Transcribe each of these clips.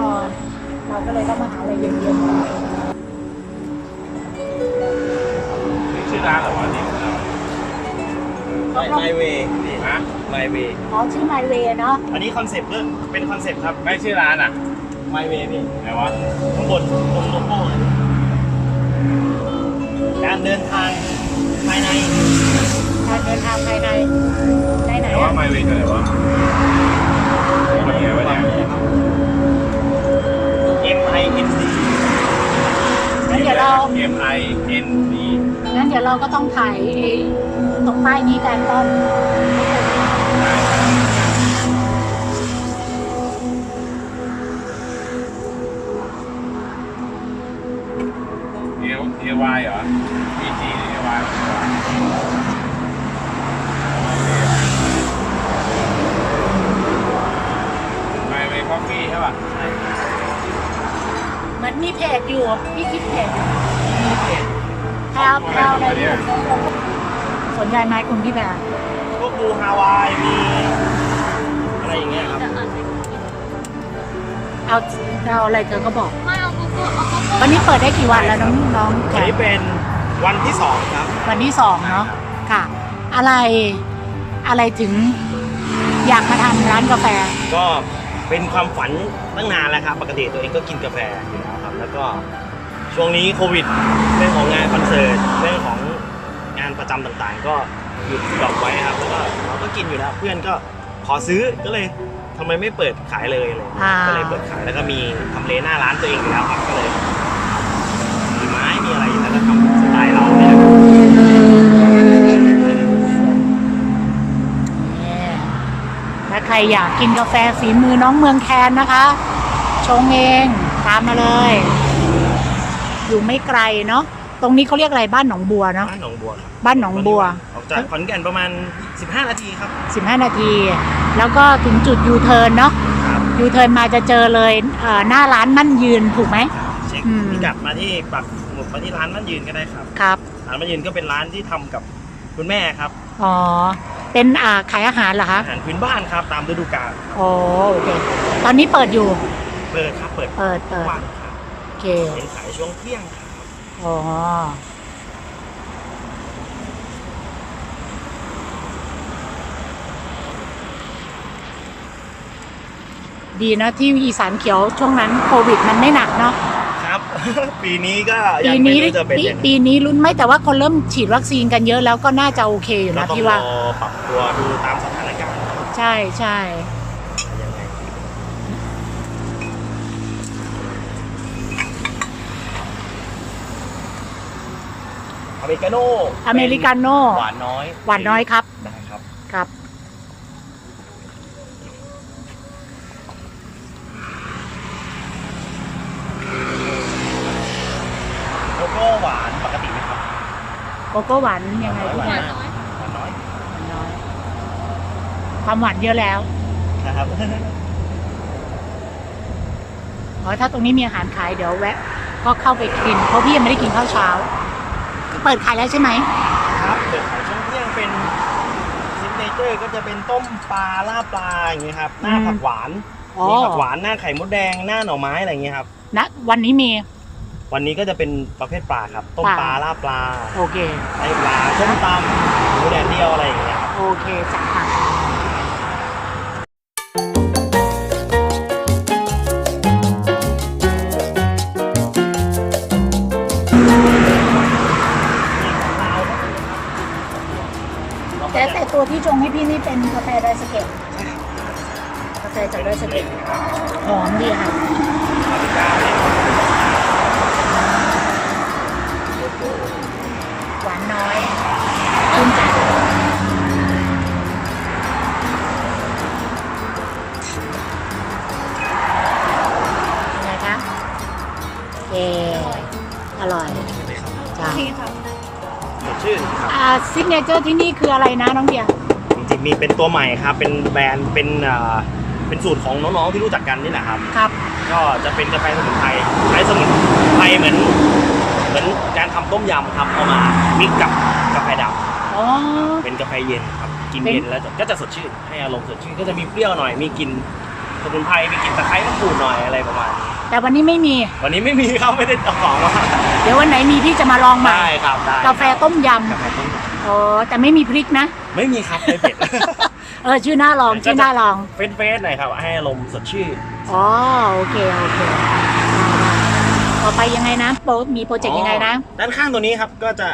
นอนเราก็เลยต้องมาหาอะไรเย็นนี่ชื่อร้านเหรอวะนี่ไมเวย์ฮะไมเวย์ๆอ๋อชื่อไมเวเนาะอันนี้คอนเซปต์เรื่องเป็นคอนเซปต์ครับไม่ชื่อร้านอะไมเวย์พี่ไหนวะข้างบนตรงโลโก้เลยการเดินทางภายในการเดินทางภายในในไหนไหนว่าอะ ไมเวย์คืออะไรวะมันไงวะเนี่ เดี๋ยวเรา M I N D งั้นเดี๋ยวเราก็ต้องถ่ายไอ้ตรงป้ายนี้กันต้นเอเอวายเหรอ P G หรือ A Y ไมเวย์คอฟฟี่ใช่ป่ะ เห มือนมีเพจอยู่ พี่คิดเพจอยู่แพลวแพลวอะไรอยู่สนใจไหมคุณพี่แพรพวกดูฮาวายมี อะไรอย่างเงี้ยครับเอาเอาอะไรเธอก็บอก ไม่เอาโกโก้เอาโกโก้วันนี้เปิดได้กี่วันแล้วน้องน้องแขอันกนี้เป็นวันที่สองครับ วันที่สองเนาะค่ะ อะไรอะไรถึงอยากมาทำร้านกาแฟ ก็เป็นความฝันตั้งนานแล้วครับ ปกติตัวเองก็กินกาแฟอยู่แล้ว ครับ แล้วก็ช่วงนี้โควิดเรื่องของงานคอนเสิร์ตเรื่องของงานประจำต่างๆ ก็หยุดดรอปไว้ครับแล้วก็เราก็กินอยู่แล้วเพื่อนก็ขอซื้อก็เลยทำไมไม่เปิดขายเลยเลยอ่าก็เลยเปิดขายแล้วก็มีทำเลหน้าร้านตัวเองอยู่แล้วครับก็เลยมีไม้มีอะไรแล้วก็ทำสไตล์เราเนี่ยครับเนี่ยถ้าใครอยากกินกาแฟฝีมือน้องเมืองแคนนะคะ ชงเอง ตามมาเลย อยู่ไม่ไกลเนาะตรงนี้เขาเรียกอะไรบ้านหนองบัวเนาะบ้านหนองบัวครับบ้านหนองบัวออกจากขอนแก่นประมาณ 15 นาทีครับ 15 นาที แล้วก็ถึงจุดยูเทิร์นเนาะครับยูเทิร์นมาจะเจอเลยเอ่อหน้าร้านมั่นยืนถูกไหม เช็คอืม พิกัดมาที่ปักหมุดมาที่ร้านมันยืนก็ได้ครับครับ ร้านมันยืนก็เป็นร้านที่ทำกับคุณแม่ครับอ๋อ เป็นอ่าขายอาหารเหรอคะอาหารพื้นบ้านครับตามฤดูกาลครับอ๋อโอเคตอนนี้เปิดอยู่ เปิดครับเปิดเปิดเปิดวันครับโอเคเห็นขายช่วงเที่ยงครับอ๋อดีนะที่อีสานเขียวช่วงนั้นโควิดมันไม่หนักเนาะครับ ปีนี้ก็ยัปีงไม่นี้รู้จะเป็นปียังไงปีนี้ลุ้นไหมแต่ว่าคนเริ่มฉีดวัคซีนกันเยอะแล้วก็น่าจะโอเคอยู่เรานะต้องพี่รว่าอปรับตัวดูตามสถานการณ์ครับใช่ใช่ ยังไง อเมริกาโน่อเมริกาโน่หวานน้อยหวานน้อยครับได้ครับครับโกโก้หวานปกติไหมครับโกโก้หวานยังไงหวานพี่น้อยหวานน้อยหวานน้อย ความหวานเยอะแล้วนะครับอ๋อถ้าตรงนี้มีอาหารขายเดี๋ยวแวะ ก็เข้าไปกินเพราะพี่ยังไม่ได้กินข้าวเช้า เปิดขายแล้วใช่ไหมครับเปิดขายช่วงเที่ยงเป็นซิกเนเจอร์ก็จะเป็นต้มปลาลาบปลาอย่างเงี้ยครับ หน้าอืมผักหวานอ๋อมีผักหวานหน้าไข่มดแดงหน้าหน่อไม้อะไรอย่างเงี้ยครับณวันนี้มี วันนี้ก็จะเป็นประเภทปลาครับ ต้มปปลาลาลาบปลาโอเคไตปลาส้มตำหมูแดดเดียวอะไรอย่างเงี้ยครับโอเคจัดค่ะ ตัวที่ชงให้พี่นี่เป็นกาแฟไดสเก็ตกาแฟจากไดสเก็ตหอมดีค่ะหวานน้อย ซิกเนเจอร์ที่นี่คืออะไรนะน้องเดียจริงๆมีเป็นตัวใหม่ครับ เป็นแบรนด์เป็นเอ่อเป็นสูตรของน้องๆที่รู้จักกันนี่แหละครับ ครับ ก็จะเป็นกาแฟสมุนไพรใช้สมุนไพรเหมือนเหมือนการทำต้มยำครับเอามามิกกับกาแฟดำอ๋อเป็นกาแฟเย็นครับกินเป็น เย็นแล้วจะก็จะสดชื่นให้อารมณ์สดชื่นก็จะมีเปรี้ยวหน่อยมีกลิ่นหสมุนไพรมีกลิ่นตะไคร้มะกรูดหน่อยอะไรประมาณนี้แต่วันนี้ไม่มี วันนี้ไม่มีครับไม่ได้เอาของมาเดี๋ยววันไหนมีพี่จะมาลองใหม่ ได้ครับได้กาแฟต้มยกาแฟต้มำ อ๋อแต่ไม่มีพริกนะ ไม่มีครับไม่เผ็ดเออชื่อน่าลองชื่อน่าลองเฟสเฟสหน่อยครับ ให้อารมณ์สดชื่นอ๋อโอเคโอเคต่อไปยังไงนะโปรมีโปรเจกต์ยังไงนะ ด้านข้างตัวนี้ครับก็จะ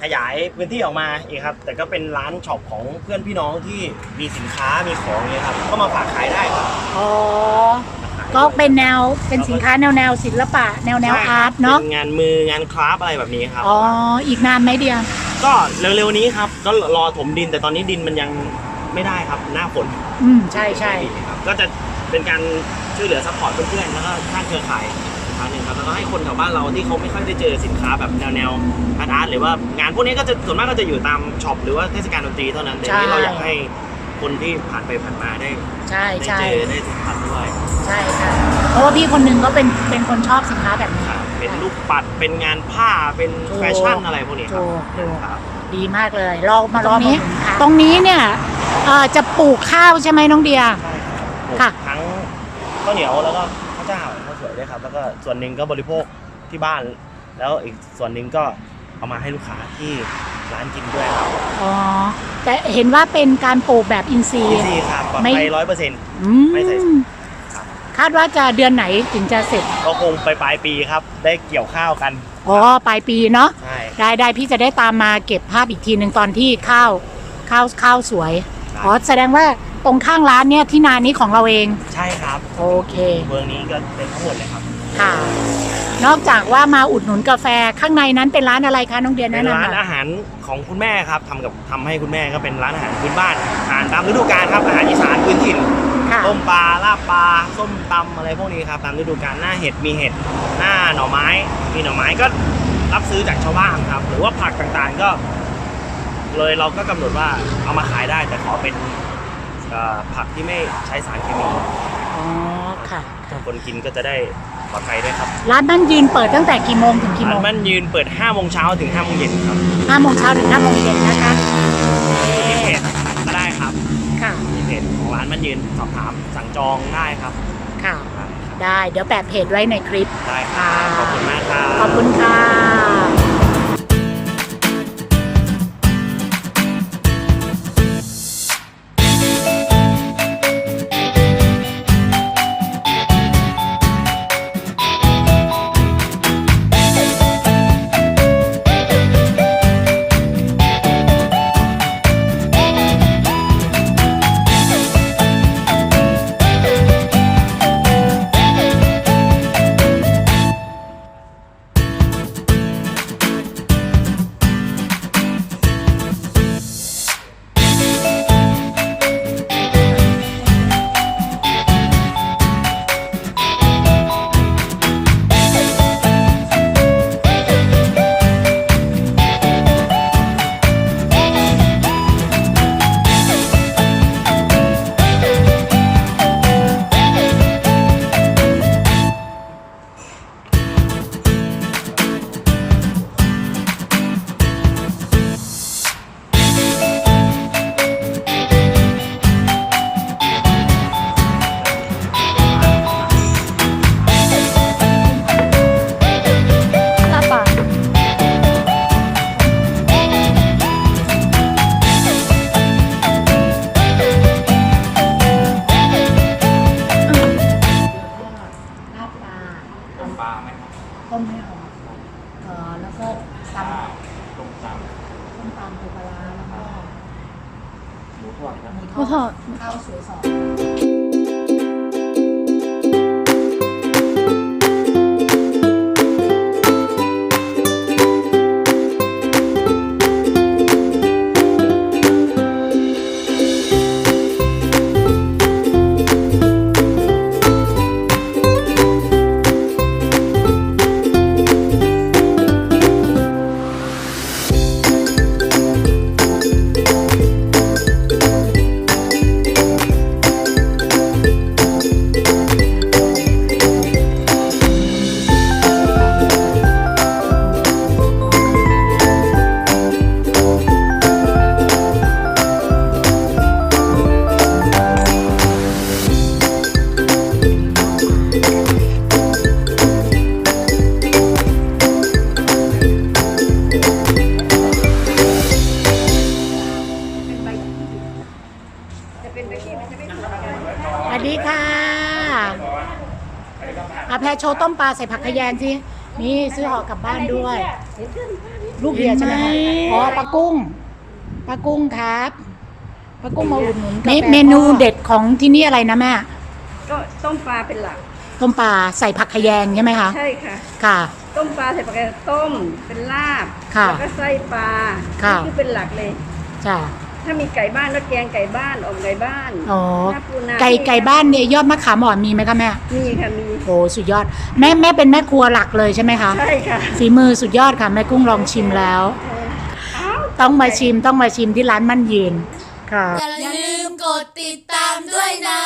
ขยายพื้นที่ออกมาอีกครับ แต่ก็เป็นร้านช็อปของเพื่อนพี่น้องที่มีสินค้ามีของเนี่ยครับก็มาฝากขายได้ครับอ๋อก็เป็นแนวเป็นสินค้าแนวแนวศิลปะ แนวแนวใช่คอาบร์ตเนาะป็งานมืองานคราฟต์อะไรแบบนี้ครับอ๋ออีกนานไหมเดีย ก็เร็วๆนี้ครับ ก็รอถมดินแต่ตอนนี้ดินมันยังไม่ได้ครับหน้าฝนอืมใช่ใช่ครับก็จะเป็นการช่วยเหลือซัพพอร์ตเพื่อนๆแล้วก็สร้างเครือข่ายอีกครั้งหนึ่งครับแล้วก็ให้คนแถวบ้านเราที่เขาไม่ค่อยได้เจอสินค้าแบบแนวแนวอาร์ตอาร์ตหรือว่างานพวกนี้ก็จะส่วนมากก็จะอยู่ตามช็อปหรือว่าเทศกาลดนตรีเท่านั้นแต่ที่เราอยากให้คนที่ผ่านไปผ่านมาได้ใช่ได้ใช่เจอได้สัมผัสด้วยใช่ค่ะเพราะว่าพี่คนหนึ่งก็เป็นเป็นคนชอบสินค้าแบบนี้ ครับ เป็นลูกปัด เป็นงานผ้า เป็นถูกแฟชั่นอะไรพวกนี้ครับถูกถูกครับ ดีมากเลยลองมาลองนี้ ตรงนี้เนี่ยเอ่อจะปลูกข้าวใช่ไหมน้องเดียใช่ครับปลูกค่ะ ทั้งข้าวเหนียวแล้วก็ข้าวเจ้าข้าวสวยด้วยครับ แล้วก็ส่วนหนึ่งก็บริโภคที่บ้าน แล้วอีกส่วนหนึ่งก็เอามาให้ลูกค้าที่ร้านกินด้วยครับอ๋อแต่เห็นว่าเป็นการปลูกแบบอินทรีย์ที่ครับปลอดไม่ ภัยร้อยเปอร์เซ็นต์ อืไม่ใส่ ม ครับคาดว่าจะเดือนไหนถึงจะเสร็จ ก็คงไปปลายปีครับ ได้เกี่ยวข้าวกัน อ๋อปลายปีเนาะใช่ ได้ได้พี่จะได้ตามมาเก็บภาพอีกทีหนึ่งตอนที่ข้าวข้าวข้าวสวยอ๋อแสดงว่าตรงข้างร้านเนี่ยที่นานี้ของเราเอง ใช่ครับโอเค เมืองนี้ก็เป็นทั้งหมดเลยครับ ค่ะ นอกจากว่ามาอุดหนุนกาแฟข้างในนั้นเป็นร้านอะไรคะน้องเดียเป็แนะนนำหร้านน่อยอาหารของคุณแม่ครับทำกับทำให้คุณแม่ก็เป็นร้านอาหารพื้นบ้านอาหารตามฤดูกาลครับอาหารอีสานพื้นถิ่น ค่ะ ต้มปลาลาบปลาส้มตำอะไรพวกนี้ครับตามฤดูกาลหน้าเห็ดมีเห็ดหน้าหน่อไม้ มีหน่อไม้ก็รับซื้อจากชาวบ้านครับ หรือว่าผักต่างๆก็ เลยเราก็กำหนดว่าเอามาขายได้แต่ขอเป็นเอ่อผักที่ไม่ใช้สารเคมีอ๋อค่ะค่ะ คนกินก็จะได้ปลอดภัยด้วยครับร้านบ้านยืนเปิดตั้งแต่กี่โมงถึงกี่โมร้านงมันยืนเปิด5โมงเช้าถึง5โมงเย็นครับ ห้าโมงเช้าถึงห้าโมงเย็นนะคะ ที่เพจก็ได้ครับ ค่ะ ที่ เพจของร้านมันยืนสอบถามสั่งจองได้ครับค่ะได้ครับได้เดี๋ยวแปะเพจไว้ในคลิปได้ครับขอบคุณมากครับขอบคุณค่ะ โชว์ต้มปลาใส่ผักขยงสินี่ซื้อห่อกลับบ้านด้วย ลูกเดียวใช่ไหมคะอ๋อปลากุ้งปลากุ้งครับปลากุ้งมาอุดหนุนนี่เมนูเด็ดของที่นี่อะไรนะแม่ก็ต้มปลาเป็นหลัก ต้มปลาใส่ผักขยงใช่ไหมคะใช่ค่ะ ค่ะ ต้มปลาใส่ปลากระต้มเป็นลาบค่ะแล้วก็ไส้ปลาค่ะ นี่คือเป็นหลักเลยจ้ะ ถ้ามีไก่บ้านก็แกงไก่บ้านอมไก่บ้านอ๋อหน้าปูนาไก่ไก่บ้านเนี่ยยอดมะขามอ่อนมีไหมคะแม่มีค่ะมีโอ้สุดยอด แม่แม่เป็นแม่ครัวหลักเลยใช่ไหมคะใช่ค่ะฝีมือสุดยอดค่ะแม่กุ้งลองชิมแล้ว ต้องมาชิมต้องมาชิมที่ร้านมั่นยืนค่ะ อย่าลืมกดติดตามด้วยนะ